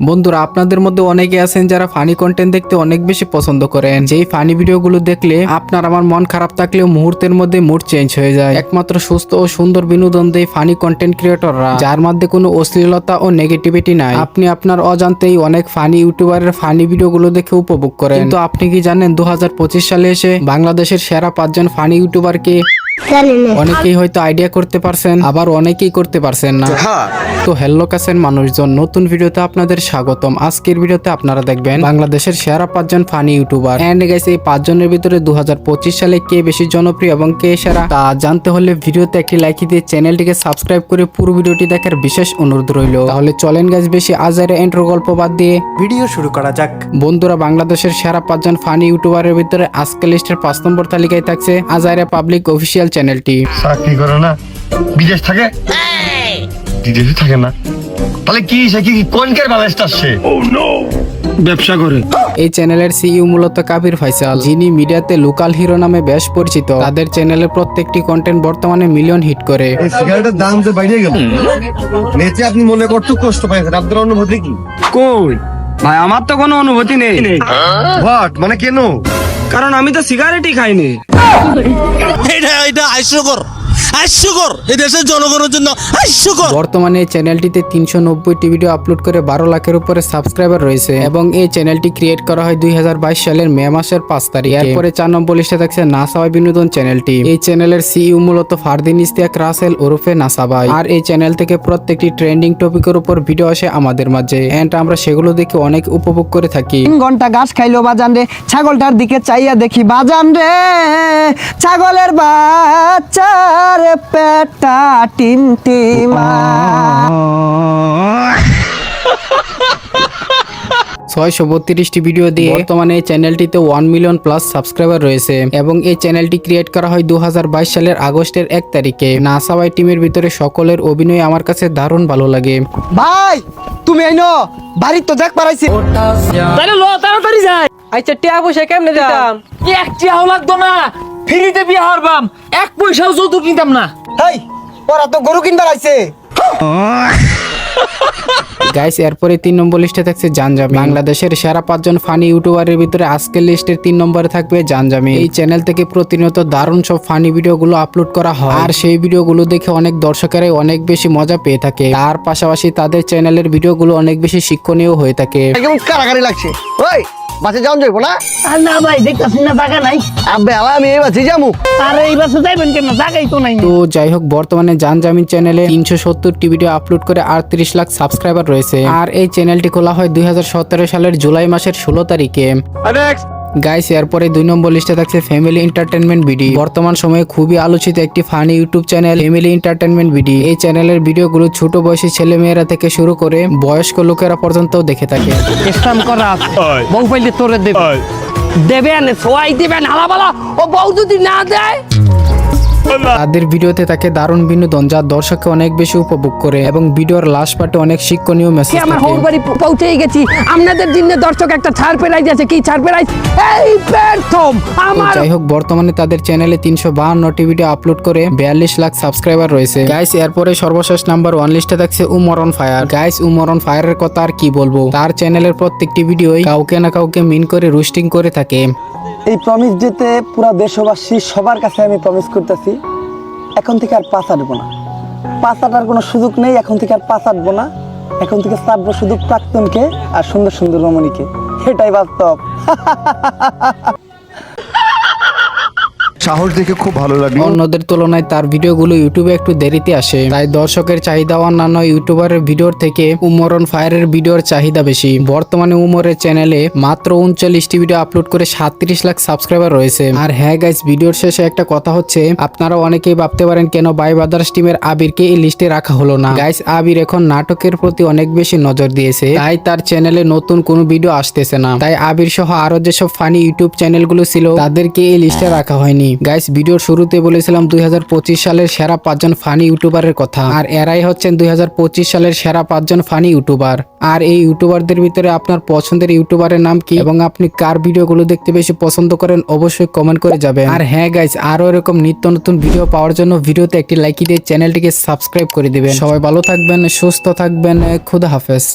বন্ধুরা, আপনাদের মধ্যে অনেকে আছেন যারা ফানি কন্টেন্ট দেখতে অনেক বেশি পছন্দ করেন। যেই ফানি ভিডিওগুলো দেখলে আপনার আমার মন খারাপ থাকলেও মুহূর্তের মধ্যে মুড চেঞ্জ হয়ে যায়। একমাত্র সুস্থ ও সুন্দর বিনোদন দেয় ফানি কন্টেন্ট ক্রিয়েটররা যার মধ্যে কোনো অশ্লীলতা ও নেগেটিভিটি নাই। আপনি আপনার অজান্তেই অনেক ফানি ইউটিউবারের ফানি ভিডিওগুলো দেখে উপভোগ করেন। কিন্তু আপনি কি জানেন দু হাজার পঁচিশ সালে এসে বাংলাদেশের সেরা পাঁচজন ফানি ইউটিউবারকে অনেকেই হয়তো আইডিয়া করতে পারছেন আবার অনেকেই করতে পারছেন না। তো হ্যালো কাছেন মানুষজন নতুন ভিডিওতে আপনাদের স্বাগতম। আজকের ভিডিওতে আপনারা দেখবেন বাংলাদেশের সেরা পাঁচজন ফানি ইউটিউবার এন্ড গাইস এই পাঁচজনের ভিতরে দু সালে কে বেশি জনপ্রিয় এবং কে সেরা তা জানতে হলে ভিডিওতে একটি লাইক দিয়ে চ্যানেলটিকে সাবস্ক্রাইব করে পুরো ভিডিওটি দেখার বিশেষ অনুরোধ রইল। তাহলে চলেন গাইস বেশি আজারে এন্ট্রো গল্প বাদ দিয়ে ভিডিও শুরু করা যাক। বন্ধুরা বাংলাদেশের সেরা পাঁচজন ফানি ইউটিউবারের ভিতরে আজকে লিস্টের পাঁচ নম্বর তালিকায় থাকছে আজারে পাবলিক অফিসিয়াল চ্যানেলটি চাকরি করে না বিদেশ থাকে? বিদেশে থাকে না। তাহলে কি সে কি কোনকের ব্যালেন্সটা আসছে ব্যবসা করে। এই চ্যানেলের সিইও মূলত কাবির ফাইসাল যিনি মিডিয়াতে লোকাল হিরো নামে বেশ পরিচিত। তাদের চ্যানেলের প্রত্যেকটি কন্টেন্ট বর্তমানে মিলিয়ন হিট করে। এই সিগারেটের দাম যে বাইরে গেল নেচে আপনি মনে করতে কষ্ট পাইছেন আপনার অনুভূতি কি? কই? ভাই আমার তো কোনো অনুভূতি নেই। হোয়াট মানে কেন? কারণ আমি তো সিগারেটই খাইনি। এটা এটা হাস্যকর হাস্যকর এই দেশের জনগণের জন্য হাস্যকর বর্তমানে এই চ্যানেলটিতে তিনশো নব্বইটি ভিডিও আপলোড করে বারো লাখের উপরে সাবস্ক্রাইবার রয়েছে এবং এই চ্যানেলটি ক্রিয়েট করা হয় দুই সালের মে মাসের পাঁচ তারিখ। এরপরে চার নম্বর লিস্টে থাকছে নাসাবাই বিনোদন চ্যানেলটি। এই চ্যানেলের সিইও মূলত ফারদিন ইস্তিয়াক রাসেল ওরফে নাসাবাই আর এই চ্যানেল থেকে প্রত্যেকটি ট্রেন্ডিং টপিকের উপর ভিডিও আসে আমাদের মাঝে। এন্ড আমরা সেগুলো দেখে অনেক উপভোগ করে থাকি। তিন ঘণ্টা ঘাস খাইলো বাজান রে ছাগলটার দিকে চাইয়া দেখি বাজান রে ছাগলের বাচ্চার পেটা টিম টিমা ছয়শো বত্রিশটি ভিডিও দিয়ে বর্তমানে এই চ্যানেলটিতে ওয়ান মিলিয়ন প্লাস সাবস্ক্রাইবার রয়েছে এবং এই চ্যানেলটি ক্রিয়েট করা হয় দু সালের আগস্টের এক তারিখে। নাসাওয়াই টিমের ভিতরে সকলের অভিনয় আমার কাছে দারুণ ভালো লাগে। ভাই তুমি আইনো বাড়ির তো দেখ পারাইছি। তাহলে লো তাড়াতাড়ি যাই। আচ্ছা টিয়া পয়সা কেমনে দিতাম? এক টিয়াও লাগতো না। ফ্রিতে বিয়ে হারবাম এক পয়সাও যৌতুক নিতাম না। হেই ওরা তো গরু কিনবার আইছে। গাইস এরপরে তিন নম্বর লিস্টে থাকছে জানজামি। বাংলাদেশের সেরা পাঁচজন ফানি ইউটিউবারের ভিতরে আজকের লিস্টের তিন নম্বরে থাকবে জানজামি। এই চ্যানেল থেকে প্রতিনিয়ত দারুণ সব ফানি ভিডিওগুলো আপলোড করা হয়। আর সেই ভিডিওগুলো দেখে অনেক দর্শকেরাই অনেক বেশি মজা পেয়ে থাকে। তার পাশাপাশি তাদের চ্যানেলের ভিডিওগুলো অনেক বেশি শিক্ষণীয় হয়ে থাকে। কারাগারি লাগছে। ওই বাসে যাওন যাইবো না? আর না ভাই দেখতাছি না টাকা নাই। আবে আলা আমি এই বাসে যামু আর এই বাসে যাইবেন কেন? টাকাই তো নাই। তো যাই হোক বর্তমানে জানজামিন চ্যানেলে তিনশো সত্তরটি ভিডিও আপলোড করে আটত্রিশ লাখ সাবস্ক্রাইবার রয়েছে। আর এই চ্যানেলটি খোলা হয় দুই হাজার সতেরো সালের জুলাই মাসের ষোলো তারিখে। গাইস এরপরে দুই নম্বর লিস্টে থাকছে ফ্যামিলি এন্টারটেনমেন্ট বিডি বর্তমান সময়ে খুবই আলোচিত একটি funny YouTube channel family entertainment BD এই চ্যানেলের ভিডিওগুলো ছোট বয়সী ছেলে মেয়েরা থেকে শুরু করে বয়স্ক লোকেরা পর্যন্ত দেখে থাকে। ইসলাম করা বউ পাইলে তোরে দেবে। দেবেন সবাই দেবেন হালাবালা ও বউ যদি না দেয় তাদের ভিডিওতে থাকে দারুণ বিনোদন যা দর্শককে অনেক বেশি উপভোগ করে এবং ভিডিওর লাস্ট পার্টে অনেক শিক্ষণীয় মেসেজ আমার থাকে। হোর বাড়ি পৌঁছেই গেছি। আপনাদের জন্য দর্শক একটা ছাড় পেরাই দিয়েছে। কি ছাড় পেরাই এই প্রথম আমার যাই হোক বর্তমানে তাদের চ্যানেলে তিনশো বাহান্নটি ভিডিও আপলোড করে বিয়াল্লিশ লাখ সাবস্ক্রাইবার রয়েছে। গাইস এরপরে সর্বশেষ নাম্বার ওয়ান লিস্টে থাকছে উমরন ফায়ার গাইস উমরন ফায়ারের কথা আর কি বলব? তার চ্যানেলের প্রত্যেকটি ভিডিওই কাউকে না কাউকে মিন করে রুস্টিং করে থাকে। এই প্রমিস যেতে পুরা দেশবাসী সবার কাছে আমি প্রমিস করতেছি। এখন থেকে আর পাঁচ আটবো না। পাঁচ আটার কোনো সুযোগ নেই, এখন থেকে আর পাঁচ আটবো না। এখন থেকে চাটবো শুধু প্রাক্তনকে আর সুন্দর সুন্দর রমণীকে। এটাই বাস্তব। সাহস দেখে খুব ভালো লাগল। অন্যদের তুলনায় তার ভিডিওগুলো ইউটিউবে একটু দেরিতে আসে। তাই দর্শকের চাহিদা অন্যান্য ইউটিউবারের ভিডিওর থেকে উমরন ফায়ারের ভিডিওর চাহিদা বেশি। বর্তমানে উমরের চ্যানেলে মাত্র উনচল্লিশটি ভিডিও আপলোড করে সাতত্রিশ লাখ সাবস্ক্রাইবার রয়েছে। আর হ্যাঁ গাইস ভিডিওর শেষে একটা কথা হচ্ছে, আপনারা অনেকেই ভাবতে পারেন কেন বাই বাদার্স টিমের আবিরকে এই লিস্টে রাখা হলো না। গাইস আবির এখন নাটকের প্রতি অনেক বেশি নজর দিয়েছে। তাই তার চ্যানেলে নতুন কোনো ভিডিও আসতেছে না। তাই আবির সহ আরও যেসব ফানি ইউটিউব চ্যানেলগুলো ছিল, তাদেরকে এই লিস্টে রাখা হয়নি। গাইস ভিডিওর শুরুতে বলেছিলাম দুই হাজার পঁচিশ সালের সেরা পাঁচজন ফানি ইউটিউবারের কথা। আর এরাই হচ্ছেন দুই হাজার পঁচিশ সালের সেরা পাঁচজন ফানি ইউটিউবার। আর এই ইউটিউবারদের ভিতরে আপনার পছন্দের ইউটিউবারের নাম কি? এবং আপনি কার ভিডিওগুলো দেখতে বেশি পছন্দ করেন? অবশ্যই কমেন্ট করে যাবেন। আর হ্যাঁ গাইস আরও এরকম নিত্য নতুন ভিডিও পাওয়ার জন্য ভিডিওতে একটি লাইক দিয়ে চ্যানেলটিকে সাবস্ক্রাইব করে দিবেন। সবাই ভালো থাকবেন, সুস্থ থাকবেন, খুদা হাফেজ।